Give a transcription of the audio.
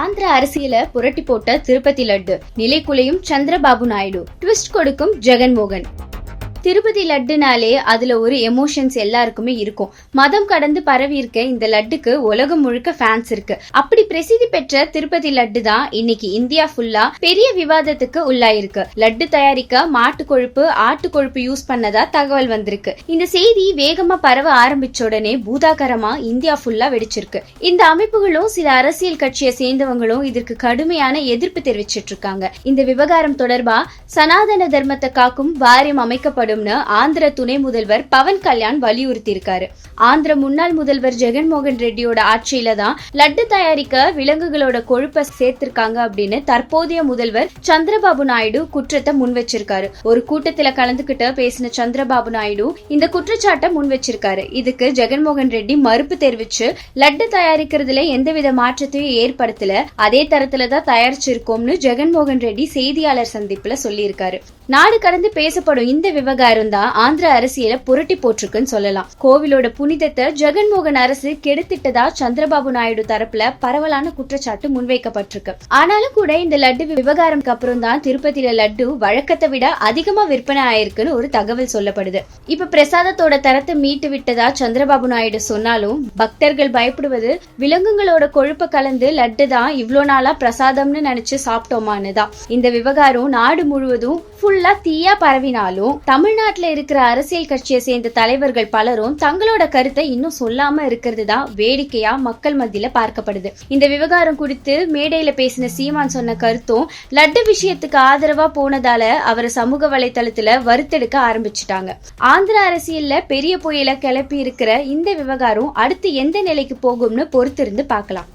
ஆந்திர அரசியல புரட்டி போட்ட திருப்பதி லட்டு. நிலைக்குலையும் சந்திரபாபு நாயுடு. ட்விஸ்ட் கொடுக்கும் ஜெகன்மோகன். திருப்பதி லட்டுனாலே அதுல ஒரு எமோஷன்ஸ் எல்லாருக்குமே இருக்கும். மதம் கடந்து பரவி இருக்க இந்த லட்டுக்கு உலகம் முழுக்க ஃபேன்ஸ் இருக்கு. அப்படி பிரசித்தி பெற்ற திருப்பதி லட்டு தான் இன்னைக்கு இந்தியா ஃபுல்லா பெரிய விவாதத்துக்கு உள்ளாயிருக்கு. லட்டு தயாரிக்க மாட்டு கொழுப்பு ஆட்டு கொழுப்பு யூஸ் பண்ணதா தகவல் வந்திருக்கு. இந்த செய்தி வேகமா பரவ ஆரம்பிச்ச உடனே பூதாகரமா இந்தியா ஃபுல்லா வெடிச்சிருக்கு. இந்த அமைப்புகளும் சில அரசியல் கட்சியை சேர்ந்தவங்களும் இதற்கு கடுமையான எதிர்ப்பு தெரிவிச்சிட்டு இருக்காங்க. இந்த விவகாரம் தொடர்பா சனாதன தர்மத்தை காக்கும் வாரியம் அமைக்கப்படும் வேண்டும்னு ஆந்திர துணை முதல்வர் பவன் கல்யாண் வலியுறுத்தி இருக்காரு ஆந்திர முன்னாள் முதல்வர் ஜெகன்மோகன் ரெட்டியோட ஆட்சியில தான் லட்டு தயாரிக்க விலங்குகளோட கொழுப்பை சேர்த்திருக்காங்க அப்படின்னு தற்போதைய முதல்வர் சந்திரபாபு நாயுடு குற்றத்தை முன் வச்சிருக்காரு ஒரு கூட்டத்துல கலந்துகிட்ட பேசின சந்திரபாபு நாயுடு இந்த குற்றச்சாட்டை முன் வச்சிருக்காரு இதுக்கு ஜெகன்மோகன் ரெட்டி மறுப்பு தெரிவிச்சு லட்டு தயாரிக்கிறதுல எந்தவித மாற்றத்தையும் ஏற்படுத்தல அதே தரத்துல தான் தயாரிச்சிருக்கோம்னு ஜெகன்மோகன் ரெட்டி செய்தியாளர் சந்திப்புல சொல்லியிருக்காரு. நாடு கடந்து பேசப்படும் இந்த விவகாரம் தான் ஆந்திர அரசியல புரட்டி போட்டிருக்குன்னு சொல்லலாம். கோவிலோட புனிதத்தை ஜெகன்மோகன் அரசு கெடுத்திட்டதா சந்திரபாபு நாயுடு தரப்புல பரவலான குற்றச்சாட்டு முன்வைக்கப்பட்டிருக்கு. ஆனாலும் கூட இந்த லட்டு விவகாரம்க்கு அப்புறம் தான் திருப்பதியில லட்டு வழக்கத்தை விட அதிகமா விற்பனை ஆயிருக்குன்னு ஒரு தகவல் சொல்லப்படுது. இப்ப பிரசாதத்தோட தரத்தை மீட்டு விட்டதா சந்திரபாபு நாயுடு சொன்னாலும் பக்தர்கள் பயப்படுவது விலங்குகளோட கொழுப்ப கலந்து லட்டு தான் இவ்வளோ நாளா பிரசாதம்னு நினைச்சு சாப்பிட்டோமான்னு தான். இந்த விவகாரம் நாடு முழுவதும் ஃபுல்லா தீயா பரவினாலும் தமிழ்நாட்டுல இருக்கிற அரசியல் கட்சியை சேர்ந்த தலைவர்கள் பலரும் தங்களோட கருத்தை இன்னும் சொல்லாம இருக்கிறது தான் வேடிக்கையா மக்கள் மத்தியில பார்க்கப்படுது. இந்த விவகாரம் குறித்து மேடையில பேசின சீமான் சொன்ன கருத்தும் லட்டு விஷயத்துக்கு ஆதரவா போனதால அவரை சமூக வலைதளத்துல வறுத்தெடுக்க ஆரம்பிச்சுட்டாங்க. ஆந்திர அரசியல்ல பெரிய புயல கிளப்பி இருக்கிற இந்த விவகாரம் அடுத்து எந்த நிலைக்கு போகும்னு பொறுத்திருந்து பார்க்கலாம்.